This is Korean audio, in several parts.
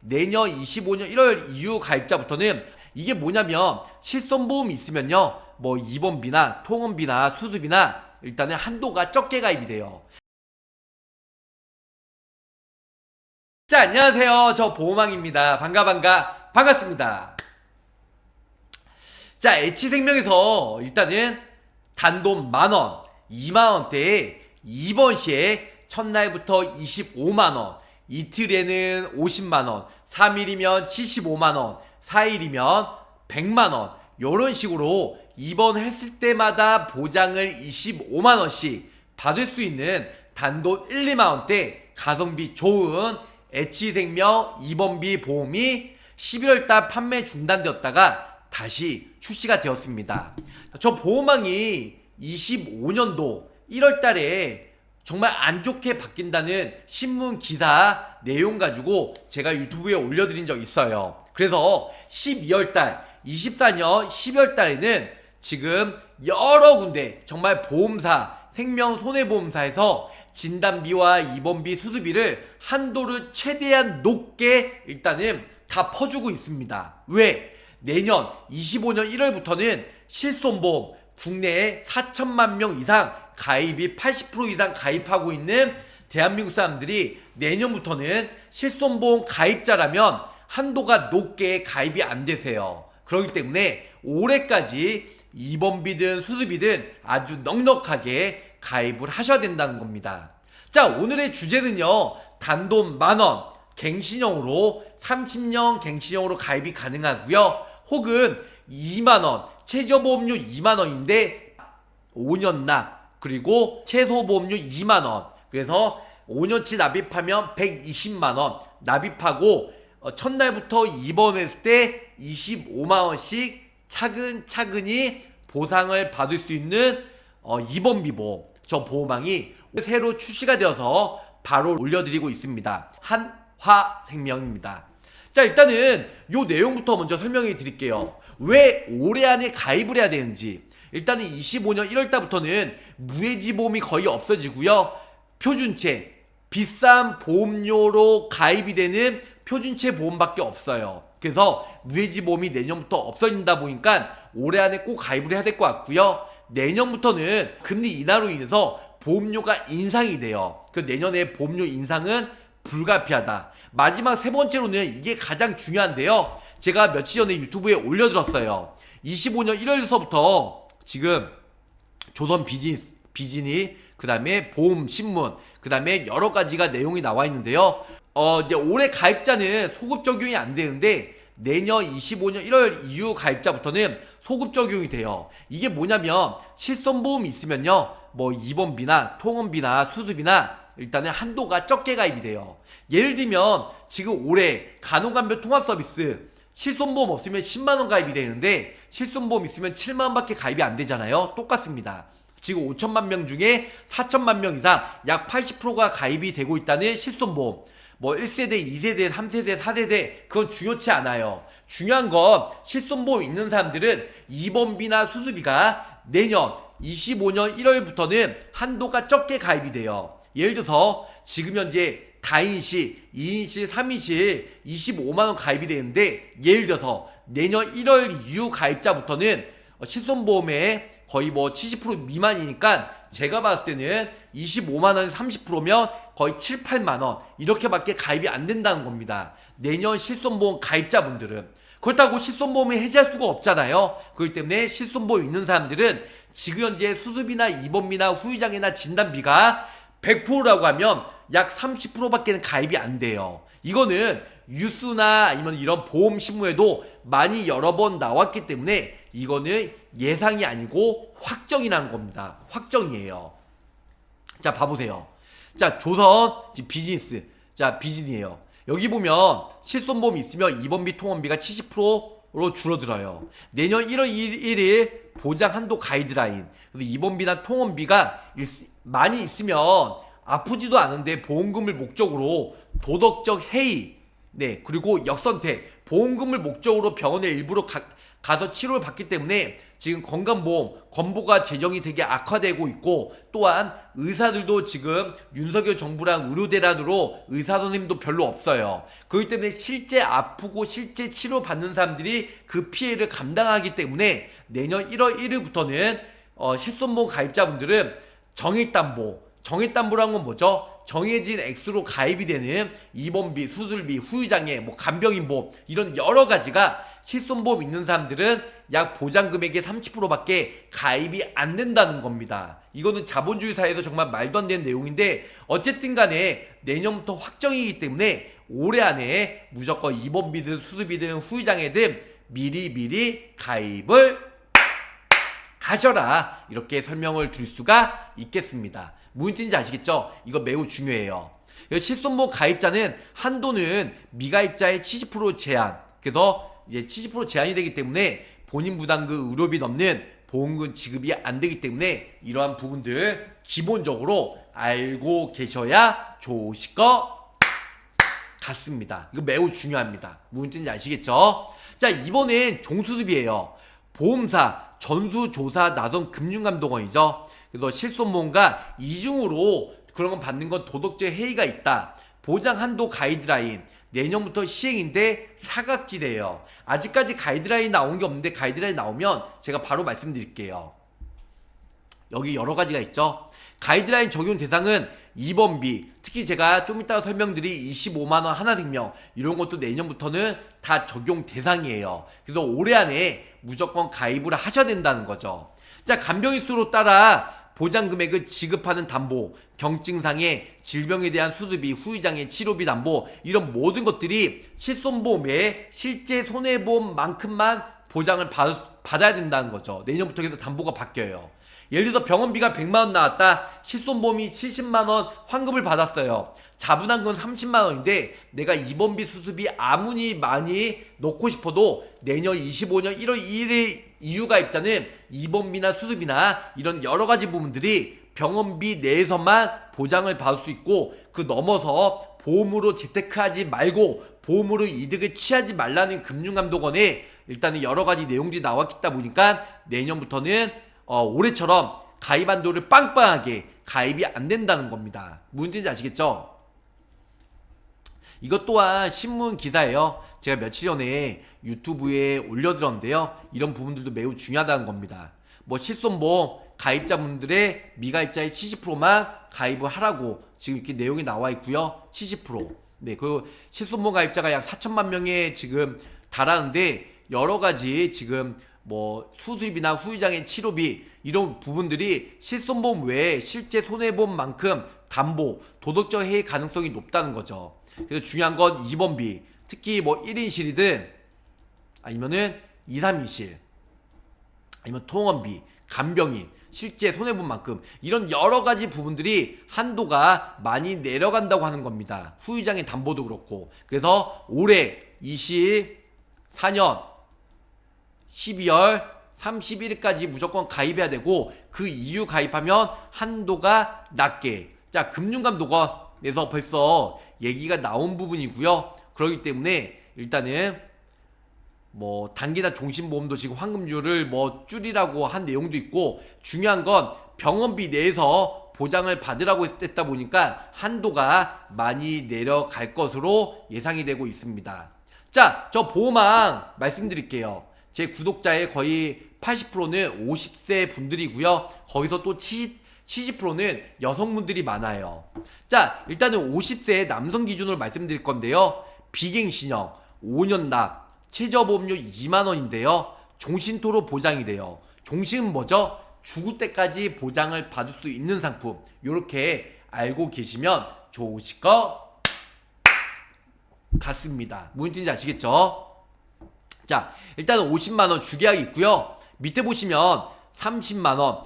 내년 25년 1월 이후 가입자부터는 이게 뭐냐면 실손보험이 있으면요. 뭐 입원비나 통원비나 수술비나 일단은 한도가 적게 가입이 돼요. 자, 안녕하세요. 저 보호망입니다. 반가 반가 반갑습니다. 자, H생명에서 일단은 단돈 만원, 2만원대에 이번 시에 첫날부터 25만원, 이틀에는 50만원, 3일이면 75만원, 4일이면 100만원, 요런 식으로 입원했을 때마다 보장을 25만원씩 받을 수 있는 단돈 1, 2만원대 가성비 좋은 H생명 입원비 보험이 11월달 판매 중단되었다가 다시 출시가 되었습니다. 저 보호망이 25년도 1월달에 정말 안 좋게 바뀐다는 신문 기사 내용 가지고 제가 유튜브에 올려드린 적 있어요. 그래서 12월 달, 24년 12월 달에는 지금 여러 군데 정말 보험사, 생명 손해보험사에서 진단비와 입원비, 수술비를 한도를 최대한 높게 일단은 다 퍼주고 있습니다. 왜? 내년 25년 1월부터는 실손보험 국내에 4천만 명 이상 가입이 80% 이상 가입하고 있는 대한민국 사람들이 내년부터는 실손보험 가입자라면 한도가 높게 가입이 안 되세요. 그렇기 때문에 올해까지 입원비든 수술비든 아주 넉넉하게 가입을 하셔야 된다는 겁니다. 자, 오늘의 주제는요. 단돈 만원 갱신형으로 30년 갱신형으로 가입이 가능하고요. 혹은 2만원 최저보험료 2만원인데 5년 납 그리고 최소 보험료 2만 원 그래서 5년치 납입하면 120만 원 납입하고 어, 첫날부터 입원했을 때 25만 원씩 차근차근히 보상을 받을 수 있는 어, 입원비 보험 저 보호망이 새로 출시가 되어서 바로 올려드리고 있습니다. 한화생명입니다. 자 일단은 요 내용부터 먼저 설명해 드릴게요. 왜 올해 안에 가입을 해야 되는지 일단은 25년 1월달부터는 무해지 보험이 거의 없어지고요. 표준체 비싼 보험료로 가입이 되는 표준체 보험밖에 없어요. 그래서 무해지 보험이 내년부터 없어진다 보니까 올해 안에 꼭 가입을 해야 될 것 같고요. 내년부터는 금리 인하로 인해서 보험료가 인상이 돼요. 그 내년에 보험료 인상은 불가피하다. 마지막 세 번째로는 이게 가장 중요한데요. 제가 며칠 전에 유튜브에 올려들었어요. 25년 1월서부터 지금 조선 비즈니스, 비즈니, 그 다음에 보험 신문, 그 다음에 여러 가지가 내용이 나와 있는데요. 어, 이제 올해 가입자는 소급 적용이 안 되는데 내년 25년 1월 이후 가입자부터는 소급 적용이 돼요. 이게 뭐냐면 실손보험이 있으면요. 뭐 입원비나 통원비나 수술비나 일단은 한도가 적게 가입이 돼요. 예를 들면 지금 올해 간호간병 통합 서비스 실손보험 없으면 10만원 가입이 되는데 실손보험 있으면 7만원밖에 가입이 안 되잖아요. 똑같습니다. 지금 5천만 명 중에 4천만 명 이상 약 80%가 가입이 되고 있다는 실손보험. 뭐 1세대, 2세대, 3세대, 4세대 그건 중요치 않아요. 중요한 건 실손보험 있는 사람들은 입원비나 수술비가 내년 25년 1월부터는 한도가 적게 가입이 돼요. 예를 들어서 지금 현재 다인시, 2인시, 3인시 25만원 가입이 되는데 예를 들어서 내년 1월 이후 가입자부터는 실손보험에 거의 뭐 70% 미만이니까 제가 봤을 때는 25만원 30%면 거의 7, 8만원 이렇게밖에 가입이 안 된다는 겁니다. 내년 실손보험 가입자분들은 그렇다고 실손보험을 해지할 수가 없잖아요. 그렇기 때문에 실손보험 있는 사람들은 지금 현재 수술비나 입원비나 후유장애나 진단비가 100%라고 하면 약 30%밖에는 가입이 안 돼요. 이거는 뉴스나 아니면 이런 보험 신문에도 많이 여러 번 나왔기 때문에 이거는 예상이 아니고 확정이 난 겁니다. 확정이에요. 자, 봐보세요. 자, 조선 비즈니스. 자, 비즈니에요. 여기 보면 실손보험 있으면 입원비 통원비가 70%로 줄어들어요. 내년 1월 1일 보장 한도 가이드라인. 그래서 입원비나 통원비가 있- 많이 있으면 아프지도 않은데 보험금을 목적으로 도덕적 해이 네 그리고 역선택 보험금을 목적으로 병원에 일부러 가, 가서 치료를 받기 때문에 지금 건강보험 건보가 재정이 되게 악화되고 있고 또한 의사들도 지금 윤석열 정부랑 의료 대란으로 의사 선생님도 별로 없어요. 그렇기 때문에 실제 아프고 실제 치료 받는 사람들이 그 피해를 감당하기 때문에 내년 1월 1일부터는 어, 실손보험 가입자분들은 정액담보 정액담보라는 건 뭐죠? 정해진 액수로 가입이 되는 입원비, 수술비, 후유장애, 뭐 간병인보험 이런 여러 가지가 실손보험 있는 사람들은 약 보장금액의 30%밖에 가입이 안 된다는 겁니다. 이거는 자본주의 사회에서 정말 말도 안 되는 내용인데 어쨌든 간에 내년부터 확정이기 때문에 올해 안에 무조건 입원비든 수술비든 후유장애든 미리 미리 가입을 하셔라 이렇게 설명을 드릴 수가 있겠습니다. 무슨 뜻인지 아시겠죠? 이거 매우 중요해요. 실손보험 가입자는 한도는 미가입자의 70% 제한 그래서 이제 70% 제한이 되기 때문에 본인 부담금 의료비 넘는 보험금 지급이 안 되기 때문에 이러한 부분들 기본적으로 알고 계셔야 좋으실 것 같습니다. 이거 매우 중요합니다. 무슨 뜻인지 아시겠죠? 자, 이번엔 종수습이에요. 보험사, 전수조사 나선 금융감독원이죠. 그래서 실손보험과 이중으로 그런 건 받는 건 도덕적 해이가 있다. 보장 한도 가이드라인 내년부터 시행인데 사각지대예요. 아직까지 가이드라인 나온 게 없는데 가이드라인 나오면 제가 바로 말씀드릴게요. 여기 여러 가지가 있죠. 가이드라인 적용 대상은 입원비, 특히 제가 좀 이따가 설명드릴 25만원 하나생명, 이런 것도 내년부터는 다 적용 대상이에요. 그래서 올해 안에 무조건 가입을 하셔야 된다는 거죠. 자, 간병인수로 따라 보장 금액을 지급하는 담보, 경증상의 질병에 대한 수술비, 후유장애 치료비 담보, 이런 모든 것들이 실손보험에 실제 손해보험만큼만 보장을 받, 받아야 된다는 거죠. 내년부터 계속 담보가 바뀌어요. 예를 들어 병원비가 100만원 나왔다. 실손보험이 70만원 환급을 받았어요. 자분한 건 30만원인데 내가 입원비 수술비 아무리 많이 넣고 싶어도 내년 25년 1월 2일에 이유가입자는 입원비나 수술비나 이런 여러 가지 부분들이 병원비 내에서만 보장을 받을 수 있고 그 넘어서 보험으로 재테크하지 말고 보험으로 이득을 취하지 말라는 금융감독원에 일단은 여러 가지 내용들이 나왔다 보니까 내년부터는 어, 올해처럼 가입 한도를 빵빵하게 가입이 안 된다는 겁니다. 뜻인지 아시겠죠? 이것 또한 신문 기사예요. 제가 며칠 전에 유튜브에 올려드렸는데요. 이런 부분들도 매우 중요하다는 겁니다. 뭐 실손보험 가입자분들의 미가입자의 70%만 가입을 하라고 지금 이렇게 내용이 나와 있고요. 70%. 네, 그 실손보험 가입자가 약 4천만 명에 지금 달하는데 여러 가지 지금 뭐 수술비나 후유장애 치료비 이런 부분들이 실손보험 외에 실제 손해보험만큼 담보 도덕적 해이 가능성이 높다는 거죠. 그래서 중요한 건 입원비 특히 뭐 1인실이든 아니면은 2, 3인실 아니면 통원비 간병인 실제 손해본 만큼 이런 여러 가지 부분들이 한도가 많이 내려간다고 하는 겁니다. 후유장애 담보도 그렇고. 그래서 올해 24년 12월 31일까지 무조건 가입해야 되고 그 이후 가입하면 한도가 낮게. 자 금융감독원에서 벌써 얘기가 나온 부분이고요. 그렇기 때문에 일단은 뭐 단기나 종신보험도 지금 환급률을 뭐 줄이라고 한 내용도 있고 중요한 건 병원비 내에서 보장을 받으라고 했다 보니까 한도가 많이 내려갈 것으로 예상이 되고 있습니다. 자, 저 보호망 말씀드릴게요. 제 구독자의 거의 80%는 50세 분들이고요. 거기서 또 70, 70%는 여성분들이 많아요. 자, 일단은 50세 남성 기준으로 말씀드릴 건데요. 비갱신형 5년 납 최저보험료 2만 원인데요. 종신토로 보장이 돼요. 종신은 뭐죠? 죽을 때까지 보장을 받을 수 있는 상품. 요렇게 알고 계시면 좋으실 것 같습니다. 무슨 뜻인지 아시겠죠? 자, 일단은 50만 원 주계약이 있고요. 밑에 보시면 30만 원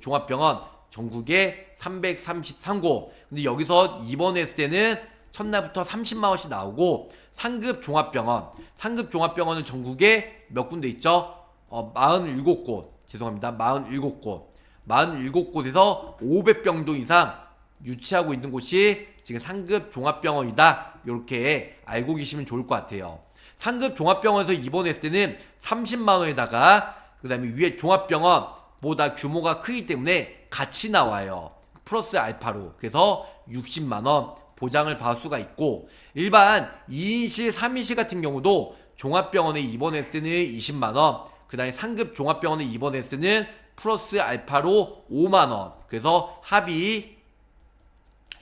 종합병원 전국에 333곳. 근데 여기서 입원했을 때는 첫날부터 30만 원씩 나오고 상급 종합병원, 상급 종합병원은 전국에 몇 군데 있죠? 어, 47곳. 죄송합니다. 47곳. 47곳에서 500병동 이상 유치하고 있는 곳이 지금 상급 종합병원이다. 이렇게 알고 계시면 좋을 것 같아요. 상급 종합병원에서 입원했을 때는 30만 원에다가 그 다음에 위에 종합병원보다 규모가 크기 때문에 같이 나와요. 플러스 알파로. 그래서 60만 원 보장을 받을 수가 있고 일반 2인실, 3인실 같은 경우도 종합병원에 입원했을 때는 20만 원, 그 다음에 상급 종합병원에 입원했을 때는 플러스 알파로 5만 원. 그래서 합이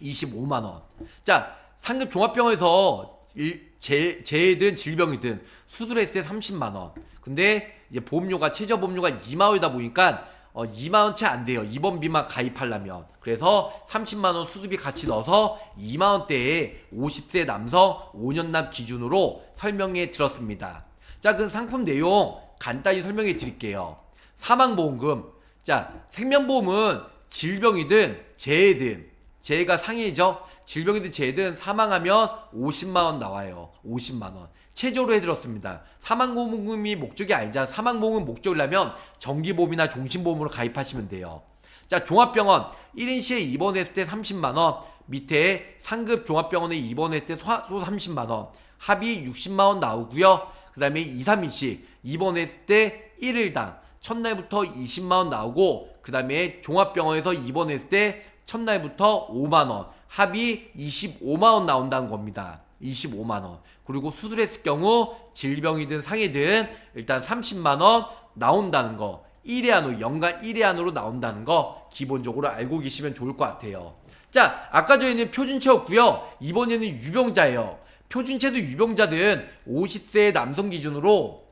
25만 원. 자, 상급 종합병원에서 일, 재, 재해든 질병이든 수술했을 때 30만 원. 근데 이제 보험료가 최저 보험료가 2만 원이다 보니까 어, 2만 원 채 안 돼요. 입원비만 가입하려면. 그래서 30만 원 수술비 같이 넣어서 2만 원대에 50세 남성 5년납 기준으로 설명해 드렸습니다. 자, 그 상품 내용 간단히 설명해 드릴게요. 사망보험금. 자, 생명보험은 질병이든 재해든 재해가 상해죠. 질병이든 재해든 사망하면 50만 원 나와요. 50만 원. 최저로 해드렸습니다. 사망보험금이 목적이 아니잖아. 사망보험은 목적이라면 정기보험이나 종신보험으로 가입하시면 돼요. 자, 종합병원 1인 시에 입원했을 때 30만 원, 밑에 상급 종합병원에 입원했을 때 또 30만 원, 합이 60만 원 나오고요. 그 다음에 2, 3인시 입원했을 때 1일당 첫날부터 20만 원 나오고 그 다음에 종합병원에서 입원했을 때 첫날부터 5만 원, 합이 25만 원 나온다는 겁니다. 25만 원. 그리고 수술했을 경우 질병이든 상해든 일단 30만 원 나온다는 거. 1회 안으로 연간 1회 안으로 나온다는 거 기본적으로 알고 계시면 좋을 것 같아요. 자, 아까 전에는 표준체였고요. 이번에는 유병자예요. 표준체도 유병자든 50세 남성 기준으로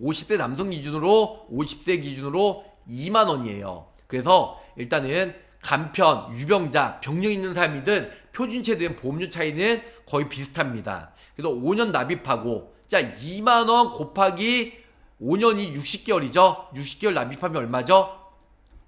50세 남성 기준으로 50세 기준으로 2만 원이에요. 그래서 일단은 간편, 유병자, 병력 있는 사람이든 표준체든 보험료 차이는 거의 비슷합니다. 그래서 5년 납입하고 자 2만 원 곱하기 5년이 60개월이죠. 60개월 납입하면 얼마죠?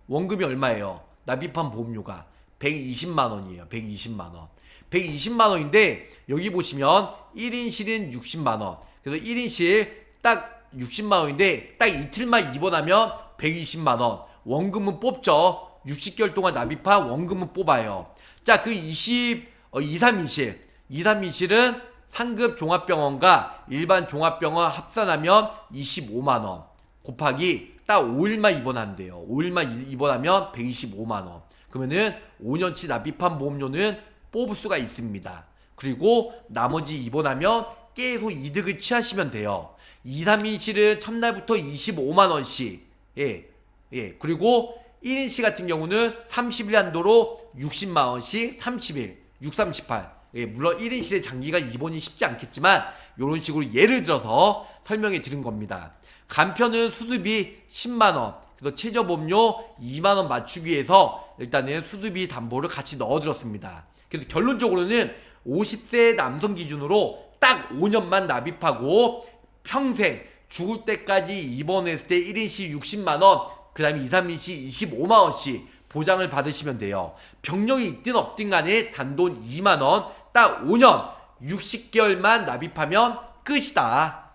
원금이 얼마예요? 납입한 보험료가 120만 원이에요. 120만 원. 120만 원인데 여기 보시면 1인실은 60만 원. 그래서 1인실 딱 60만 원인데 딱 이틀만 입원하면 120만 원. 원금은 뽑죠. 60개월 동안 납입한 원금은 뽑아요. 자, 그 20, 어, 2, 3인실. 2, 3인실은 상급 종합병원과 일반 종합병원 합산하면 25만 원. 곱하기 딱 5일만 입원하면 돼요. 5일만 입원하면 125만 원. 그러면은 5년치 납입한 보험료는 뽑을 수가 있습니다. 그리고 나머지 입원하면 계속 이득을 취하시면 돼요. 2, 3인실은 첫날부터 25만 원씩. 예. 예. 그리고 1인실 같은 경우는 30일 한도로 60만 원씩 30일, 6, 38. 예, 물론 1인실의 장기가 입원이 쉽지 않겠지만 이런 식으로 예를 들어서 설명해 드린 겁니다. 간편은 수술비 10만 원, 그래서 최저 보험료 2만 원 맞추기 위해서 일단은 수술비 담보를 같이 넣어드렸습니다. 그래서 결론적으로는 50세 남성 기준으로 딱 5년만 납입하고 평생 죽을 때까지 입원했을 때 1인씩 60만 원, 그 다음에 2, 3인씩 25만 원씩 보장을 받으시면 돼요. 병력이 있든 없든 간에 단돈 2만 원, 딱 5년 60개월만 납입하면 끝이다.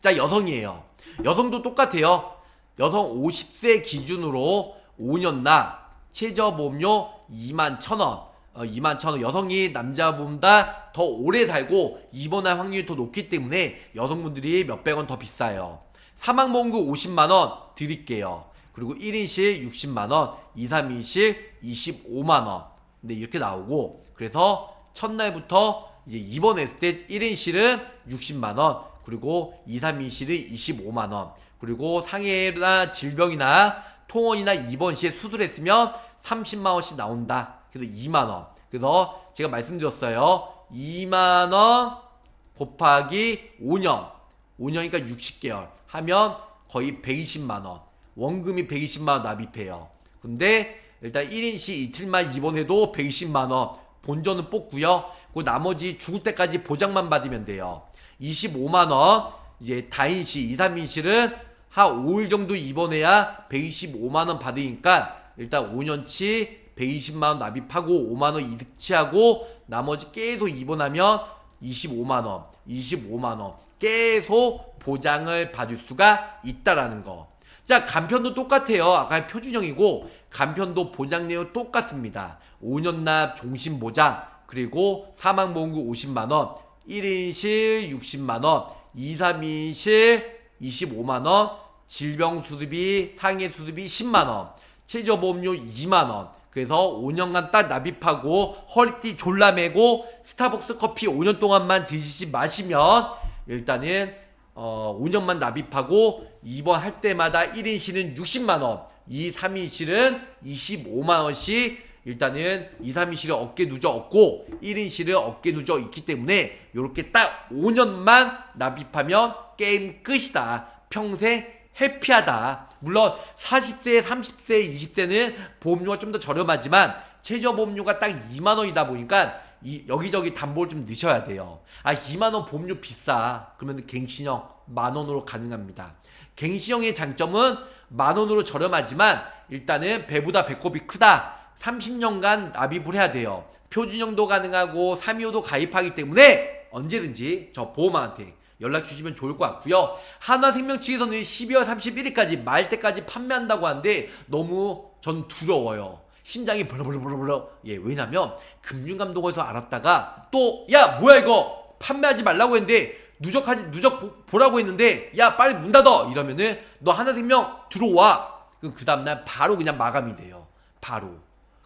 자, 여성이에요. 여성도 똑같아요. 여성 50세 기준으로 5년 납 최저 보험료 2만 1천 원. 어, 2만 1천 원. 여성이 남자보다 더 오래 살고 입원할 확률이 더 높기 때문에 여성분들이 몇백 원 더 비싸요. 사망보험금 50만 원 드릴게요. 그리고 1인실 60만 원, 2, 3인실 25만 원. 근데 이렇게 나오고 그래서 첫날부터 이제 입원했을 때 1인실은 60만 원, 그리고 2, 3인실은 25만 원. 그리고 상해나 질병이나 통원이나 입원 시에 수술했으면 30만 원씩 나온다. 그래서 2만 원. 그래서 제가 말씀드렸어요. 2만 원 곱하기 5년. 5년이니까 60개월 하면 거의 120만 원. 원금이 120만 원 납입해요. 근데 일단 1인시 이틀만 입원해도 120만 원. 본전은 뽑고요. 그 나머지 죽을 때까지 보장만 받으면 돼요. 25만 원. 이제 다인시, 2, 3인실은 한 5일 정도 입원해야 125만 원 받으니까 일단 5년치 120만 원 납입하고 5만 원 이득 취하고 나머지 계속 입원하면 25만 원, 25만 원 계속 보장을 받을 수가 있다라는 거. 자, 간편도 똑같아요. 아까 표준형이고 간편도 보장 내용 똑같습니다. 5년 납 종신 보장 그리고 사망보험금 50만 원, 1인실 60만 원, 2, 3인실 25만 원, 질병 수습비, 상해 수습비 10만 원, 최저 보험료 2만 원, 그래서 5년간 딱 납입하고 허리띠 졸라 매고 스타벅스 커피 5년 동안만 드시지 마시면 일단은 어 5년만 납입하고 입원할 때마다 1인실은 60만 원 2, 3인실은 25만 원씩 일단은 2, 3인실은 어깨 누적 없고 1인실은 어깨 누적 있기 때문에 이렇게 딱 5년만 납입하면 게임 끝이다. 평생 해피하다. 물론 40세, 30세, 20세는 보험료가 좀 더 저렴하지만 최저 보험료가 딱 2만 원이다 보니까 이 여기저기 담보를 좀 넣으셔야 돼요. 아 2만 원 보험료 비싸. 그러면 갱신형 만 원으로 가능합니다. 갱신형의 장점은 만 원으로 저렴하지만 일단은 배보다 배꼽이 크다. 30년간 납입을 해야 돼요. 표준형도 가능하고 325도 가입하기 때문에 언제든지 저 보험왕한테 연락 주시면 좋을 것 같고요. 한화생명 측에서는 12월 31일까지 말 때까지 판매한다고 하는데 너무 전 두려워요. 심장이 벌렁벌렁벌렁. 예, 왜냐면 금융감독원에서 알았다가 또 야 뭐야 이거 판매하지 말라고 했는데 누적하지 누적 보, 보라고 했는데 야 빨리 문 닫어 이러면은 너 하나생명 들어와. 그럼 그 다음날 바로 그냥 마감이 돼요. 바로.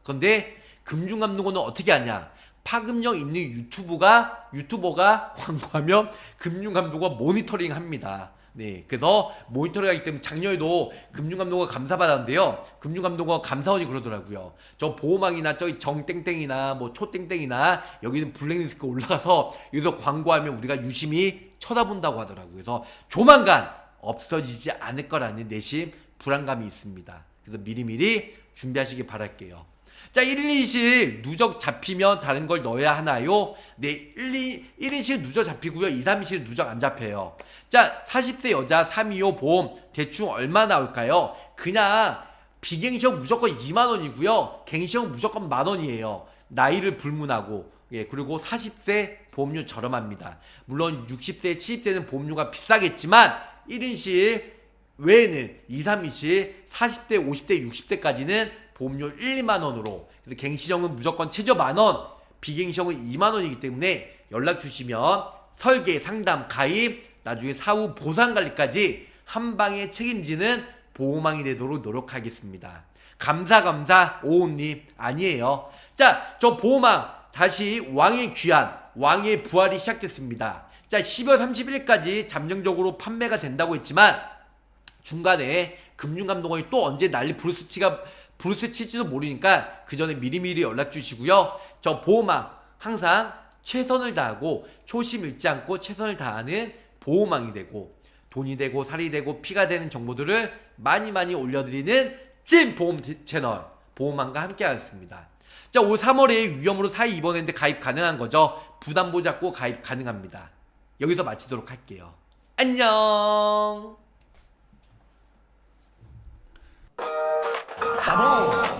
근데 금융감독원은 어떻게 하냐? 파급력 있는 유튜브가 유튜버가 광고하면 금융감독원 모니터링 합니다. 네, 그래서 모니터링 하기 때문에 작년에도 금융감독원 감사받았는데요. 금융감독원 감사원이 그러더라고요. 저 보호망이나 저기 정땡땡이나 뭐 초땡땡이나 여기는 블랙리스트 올라가서 여기서 광고하면 우리가 유심히 쳐다본다고 하더라고요. 그래서 조만간 없어지지 않을 거라는 내심 불안감이 있습니다. 그래서 미리미리 준비하시길 바랄게요. 자, 1, 2실 누적 잡히면 다른 걸 넣어야 하나요? 네, 1, 2, 1인실 누적 잡히고요. 2, 3인실 누적 안 잡혀요. 자, 40세 여자 325 보험 대충 얼마 나올까요? 그냥 비갱시형 무조건 2만 원이고요. 갱시형 무조건 만 원이에요. 나이를 불문하고 예, 그리고 40세 보험료 저렴합니다. 물론 60세, 70세는 보험료가 비싸겠지만 1인실 외에는 2, 3인실 40대, 50대, 60대까지는 보험료 1, 2만 원으로 그래서 갱신형은 무조건 최저 만 원, 비갱신형은 2만 원이기 때문에 연락 주시면 설계, 상담, 가입, 나중에 사후 보상 관리까지 한 방에 책임지는 보호망이 되도록 노력하겠습니다. 감사 감사 오은님 아니에요. 자, 저 보호망 다시 왕의 귀환, 왕의 부활이 시작됐습니다. 자, 12월 31일까지 잠정적으로 판매가 된다고 했지만 중간에 금융감독원이 또 언제 난리 브루스치가 브루스 칠지도 모르니까 그 전에 미리미리 연락 주시고요. 저 보호망 항상 최선을 다하고 초심 잃지 않고 최선을 다하는 보호망이 되고 돈이 되고 살이 되고 피가 되는 정보들을 많이 많이 올려드리는 찐 보험 디- 채널 보호망과 함께 하겠습니다. 자, 올 3월에 위험으로 사이 입원했는데 가입 가능한 거죠. 부담 보 잡고 가입 가능합니다. 여기서 마치도록 할게요. 안녕. bom?